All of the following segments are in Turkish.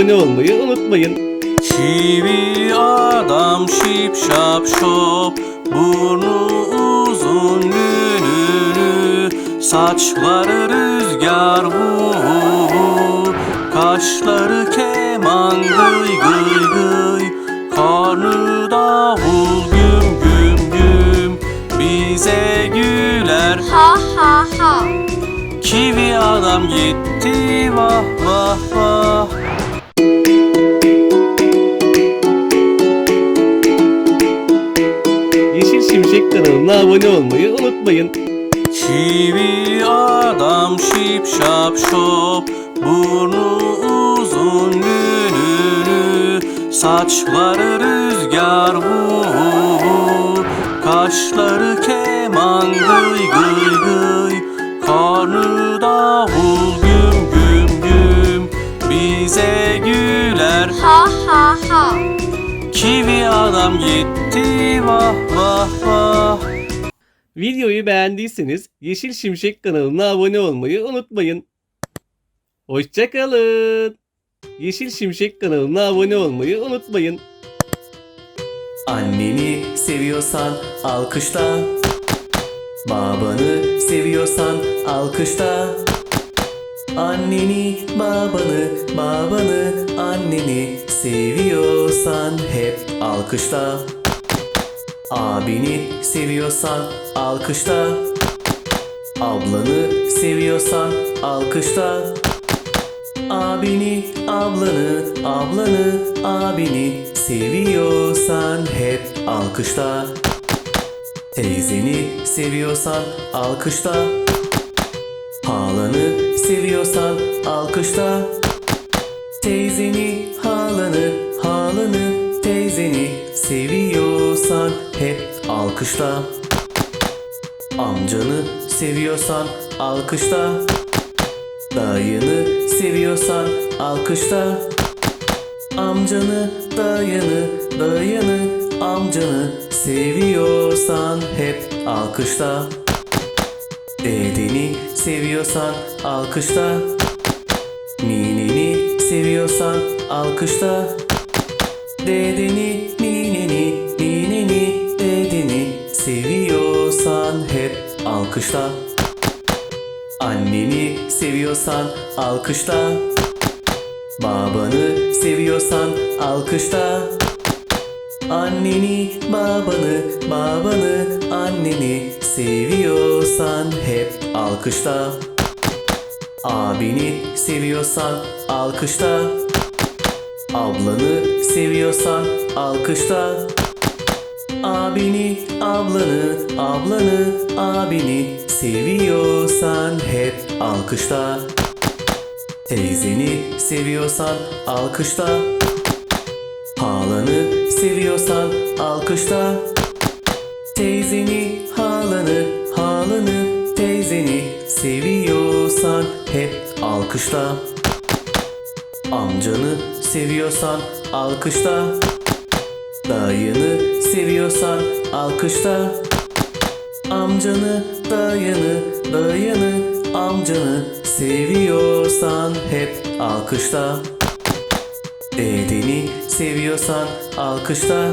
abone olmayı unutmayın. Çivi adam şip şap şop Burnu uzun lülülü Saçları rüzgar vu vu vu Kaşları keman gıy gıy gıy Karnı davul güm güm güm Bize güler Ha ha ha. Kivi adam gitti vah vah vah kanalına abone olmayı unutmayın. Çivi adam şip şap şop Burnu uzun lülülü Saçları rüzgar vu vu vu Kaşları keman gıy gıy gıy Karnı davul güm güm güm Bize güler Ha ha ha. Kivi adam gitti vah vah vah Videoyu beğendiyseniz Yeşil Şimşek kanalına abone olmayı unutmayın. Hoşçakalın. Yeşil Şimşek kanalına abone olmayı unutmayın. Anneni seviyorsan alkışla Babanı seviyorsan alkışla Anneni, babanı, babanı, anneni seviyorsan hep alkışla Abini seviyorsan alkışla Ablanı seviyorsan alkışla Abini, ablanı, ablanı, abini seviyorsan hep alkışla. Teyzeni seviyorsan alkışla. Halanı seviyorsan alkışla. Teyzeni, halanı, halanı, teyzeni seviyorsan hep alkışla. Amcanı seviyorsan alkışla. Dayını seviyorsan alkışla Amcanı, dayını, dayını, amcanı seviyorsan hep alkışla Dedeni seviyorsan alkışla Nineni seviyorsan alkışla Dedeni, nineni, alkışla. Anneni seviyorsan alkışla. Babanı seviyorsan alkışla. Anneni, babanı, babanı, anneni seviyorsan hep alkışla. Abini seviyorsan alkışla. Ablanı seviyorsan alkışla Abini, ablanı, ablanı, abini seviyorsan hep alkışla. Teyzeni seviyorsan alkışla. Halanı seviyorsan alkışla. Teyzeni, halanı, halanı, teyzeni seviyorsan hep alkışla. Amcanı seviyorsan alkışla. Dayını seviyorsan alkışla. Amcanı, dayını, dayını, amcanı seviyorsan hep alkışla. Dedeni seviyorsan alkışla.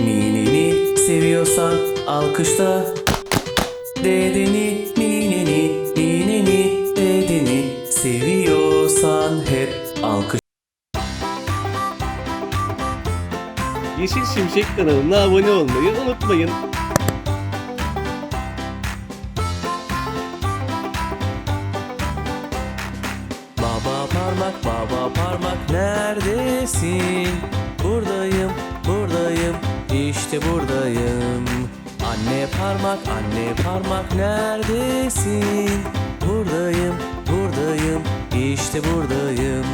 Nineni seviyorsan alkışla. Dedeni, Yeşil Şimşek kanalına abone olmayı unutmayın. Baba parmak, baba parmak neredesin? Buradayım, buradayım, işte buradayım. Anne parmak, anne parmak neredesin? Buradayım, buradayım, işte buradayım.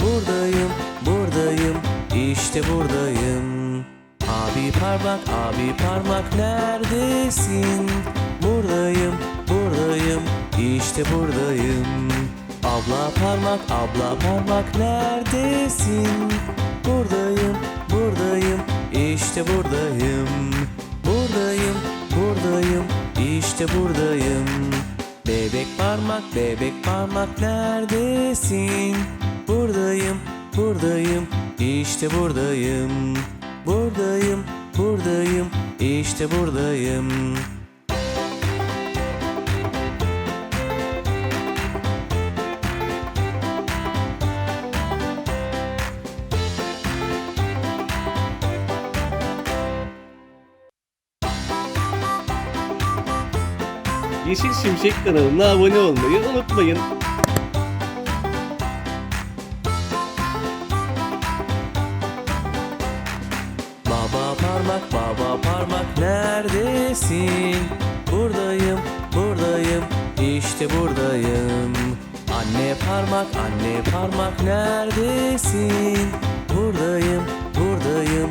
Buradayım, buradayım, işte buradayım. Abi parmak, abi parmak neredesin? Buradayım, buradayım, işte buradayım. Abla parmak, abla parmak neredesin? Buradayım, buradayım, işte buradayım. Buradayım, buradayım, işte buradayım. Bebek parmak, bebek parmak neredesin? buradayım, buradayım, işte buradayım. Buradayım, buradayım, işte buradayım. Yeşil Şimşek kanalına abone olmayı unutmayın. Neredesin? Buradayım, buradayım, işte buradayım. Anne parmak, anne parmak neredesin? Buradayım, buradayım,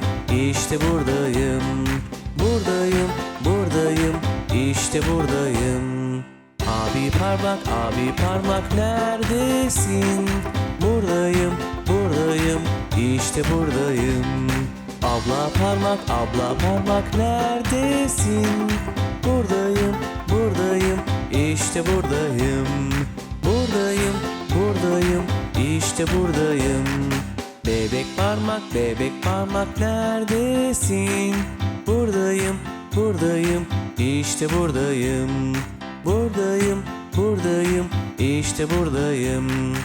işte buradayım. Buradayım, buradayım, işte buradayım. Abi parmak, abi parmak neredesin? Buradayım, buradayım, işte buradayım. Abla parmak, abla parmak neredesin? Buradayım, buradayım, işte buradayım. Buradayım, buradayım, işte buradayım. Bebek parmak, bebek parmak neredesin? Buradayım, buradayım, işte buradayım. Buradayım, buradayım, işte buradayım.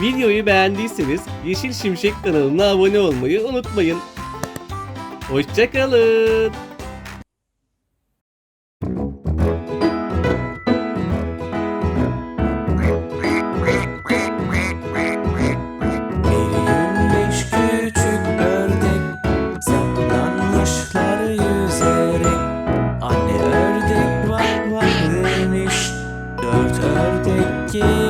Videoyu beğendiyseniz Yeşil Şimşek kanalına abone olmayı unutmayın. Hoşçakalın. Bir gün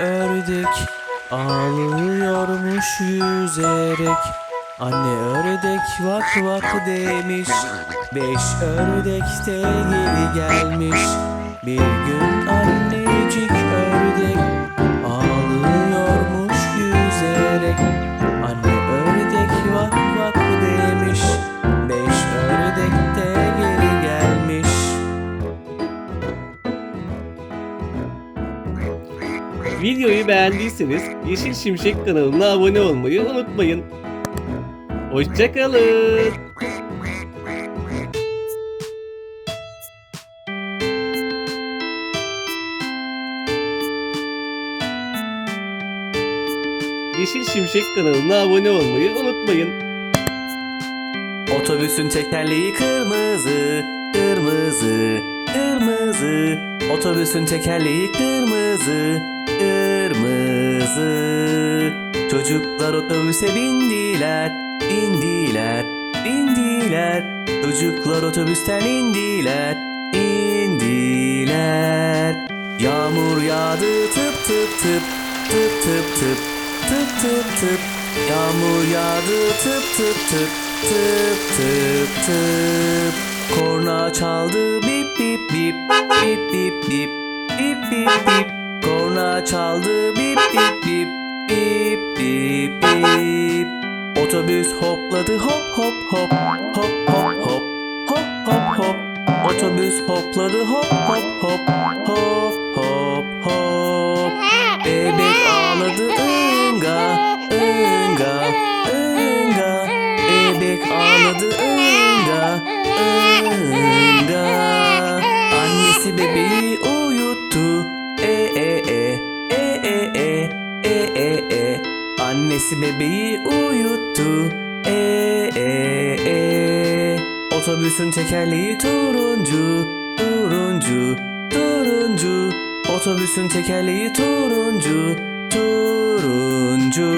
ördek ağlıyormuş yüzerek. Anne ördek vak vak demiş. Beş ördek de geri gelmiş. Bir gün annecik Videoyu beğendiyseniz Yeşil Şimşek kanalına abone olmayı unutmayın. Hoşçakalın. Yeşil Şimşek kanalına abone olmayı unutmayın. Otobüsün tekerleği kırmızı, kırmızı, kırmızı. Otobüsün tekerleği kırmızı, kırmızı. Çocuklar otobüse bindiler, indiler, bindiler. Çocuklar otobüsten indiler, indiler. Yağmur yağdı tıp tıp tıp, tıp tıp tıp, tıp tıp tıp. Yağmur yağdı tıp tıp tıp, tıp tıp tıp. Korna çaldı bip bip bip, bip bip bip, bip bip bip. Korna çaldı bip bip bip bip bip bip. Otobüs hopladı hop hop hop hop hop hop. Hop hop hop. Otobüs hopladı hop hop hop hop hop hop. Bebek ağladı ınga ınga ınga Bebek ağladı ınga ınga Annesi bebeği Annesi bebeği uyuttu. E e e Otobüsün tekerleği turuncu turuncu turuncu. Otobüsün tekerleği turuncu turuncu.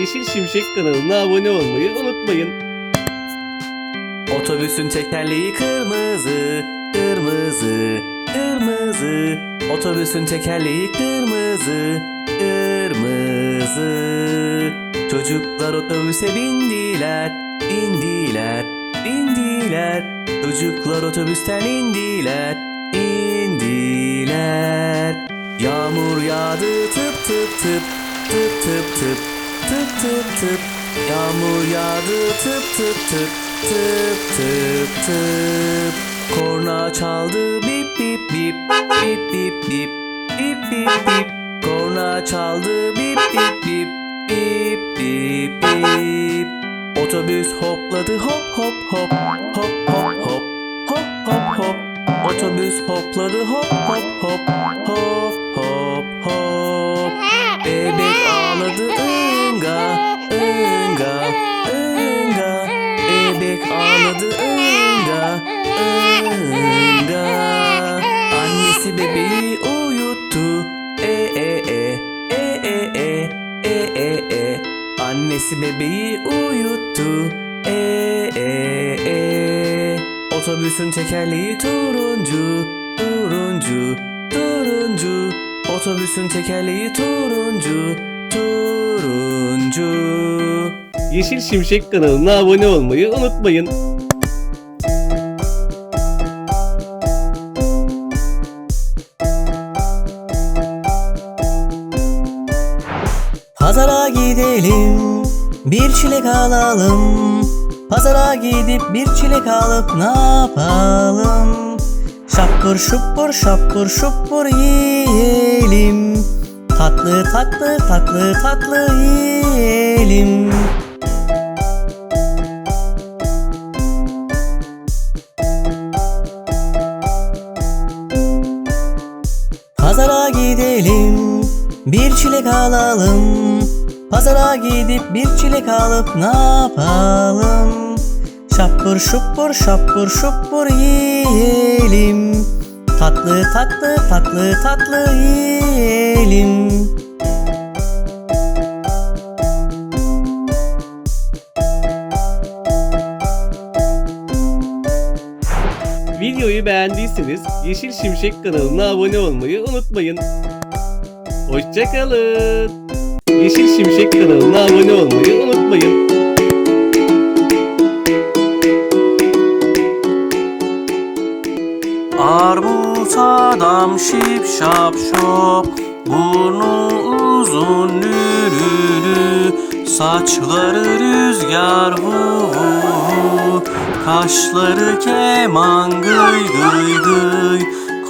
Yeşil Şimşek kanalına abone olmayı unutmayın. Otobüsün tekerleği kırmızı, kırmızı, kırmızı. Otobüsün tekerleği kırmızı, kırmızı. Çocuklar otobüse bindiler, bindiler, bindiler. Çocuklar otobüsten indiler, indiler. Yağmur yağdı tıp tıp tıp, tıp tıp tıp, tıp tıp tıp. Yağmur yağdı tıp tıp tıp, tıp tıp tıp. Korna çaldı bip bip bip, bip bip bip, bip bip bip. Korna çaldı bip bip bip, bip bip bip. Otobüs hopladı hop hop hop, hop hop hop, hop hop hop. Otobüs hopladı hop hop hop, hop hop hop. Bebek ağladı ınga, ınga. Annesi bebeği uyuttu, e e e. Otobüsün tekerleği turuncu, turuncu, turuncu. Otobüsün tekerleği turuncu, turuncu. Yeşil Şimşek kanalına abone olmayı unutmayın. Pazara gidelim, bir çilek alalım. Pazara gidip bir çilek alıp ne yapalım? Şapur şupur şapur şupur yiyelim. Tatlı tatlı tatlı tatlı yiyelim. Pazara gidelim, bir çilek alalım. Pazara gidip bir çilek alıp ne yapalım? Şapur şupur şapur şupur yiyelim. Tatlı tatlı tatlı tatlı yiyelim. Videoyu beğendiyseniz Yeşil Şimşek kanalına abone olmayı unutmayın. Hoşçakalın. Yeşil Şimşek kanalına abone olmayı unutmayın. Armut adam şip şap şop. Burnu uzun lülülü Saçları rüzgar hu hu Kaşları keman gıy gıy gıy.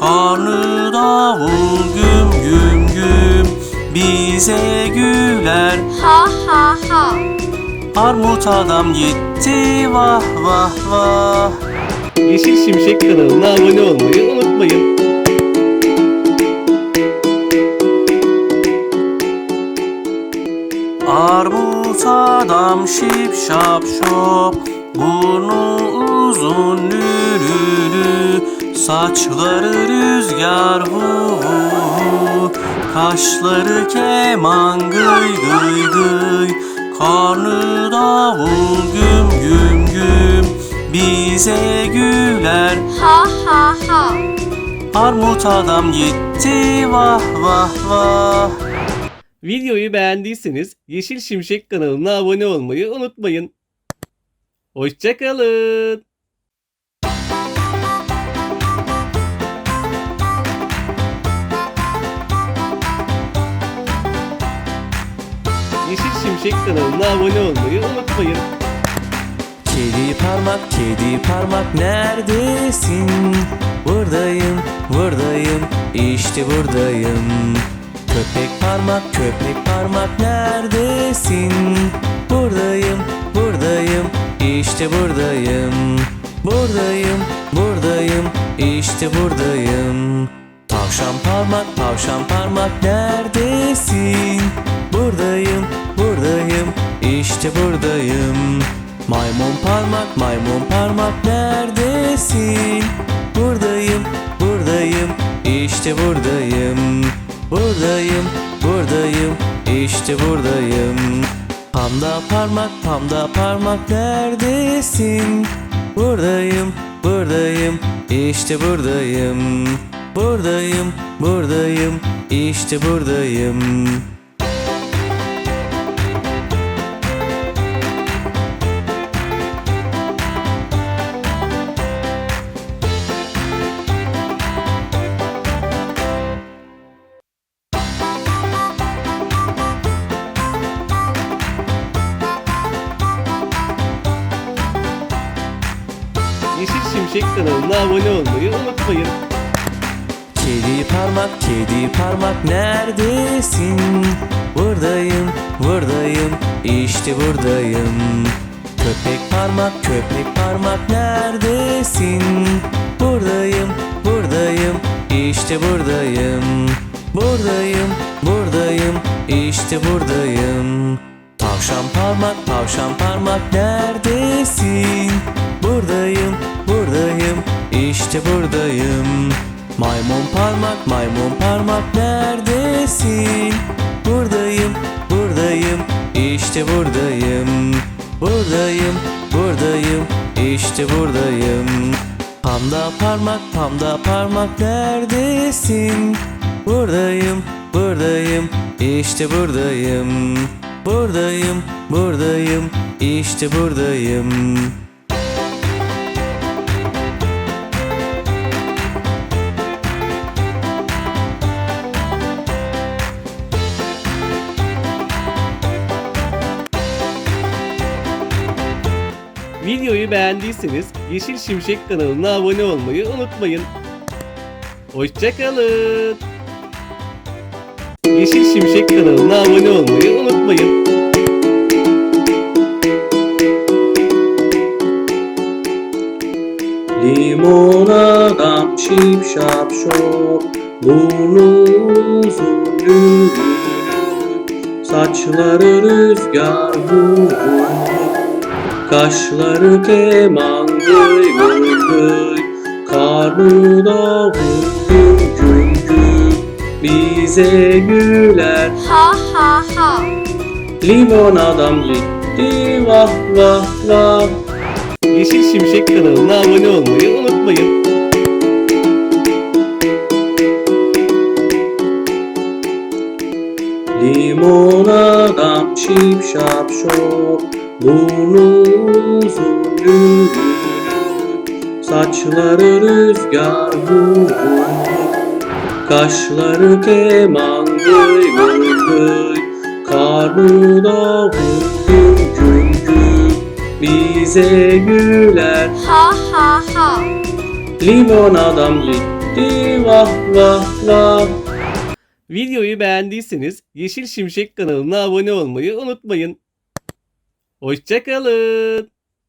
Karnı davul güm güm güm Bize güler ha ha ha. Armut adam gitti vah vah vah Yeşil Şimşek kanalına abone olmayı unutmayın. Armut adam şip şap şop Burnu uzun lülülü Saçları rüzgar hu Kaşları keman gıy gıy gıy Karnı davul güm güm güm Bize güler Ha ha ha. Armut adam gitti vah vah vah Videoyu beğendiyseniz Yeşil Şimşek kanalına abone olmayı unutmayın. Hoşçakalın. Şimşek kanalına abone olmayı unutmayın. Kedi parmak, kedi parmak neredesin? Buradayım, buradayım, işte buradayım. Köpek parmak, köpek parmak neredesin? Buradayım, buradayım, işte buradayım. Buradayım, buradayım, işte buradayım. Tavşan parmak, tavşan parmak neredesin? Buradayım, buradayım, işte buradayım. Maymun parmak, maymun parmak neredesin? Buradayım, buradayım, işte buradayım. Buradayım, buradayım, işte buradayım. Panda parmak, panda parmak neredesin? Buradayım, buradayım, işte buradayım. Buradayım, buradayım, işte buradayım. Kanalına abone olmayı unutmayın. Kedi parmak, kedi parmak neredesin? Buradayım, buradayım, işte buradayım. Köpek parmak, köpek parmak neredesin? Buradayım, buradayım, işte buradayım. Buradayım, buradayım, işte buradayım. Tavşan parmak, tavşan parmak neredesin? Buradayım, buradayım, işte buradayım. Maymun parmak, maymun parmak neredesin? Buradayım, buradayım, işte buradayım. Buradayım, buradayım, işte buradayım. Panda parmak, panda parmak neredesin? Buradayım, buradayım, işte buradayım. Buradayım, buradayım, işte buradayım. Videoyu beğendiyseniz Yeşil Şimşek kanalına abone olmayı unutmayın. Hoşçakalın. Yeşil Şimşek kanalına abone olmayı unutmayın. Limon adam şip şap şop Burnu uzun lülü Saçları rüzgar vurur Kaşları keman gıy gıy gıy Karnı davul güm güm güm Bize güler. Ha ha ha. Limon adam gitti vah vah vah. Yeşil Şimşek kanalına abone olmayı unutmayın. Limon adam şip şap şop Burnu uzun Saçları rüzgar vurur Kaşları keman gıy gıy gıy Karnı davul güm güm güm Bize güler Ha ha ha. Limon adam gitti vah vah vah Videoyu beğendiyseniz Yeşil Şimşek kanalına abone olmayı unutmayın. Hoşçakalın.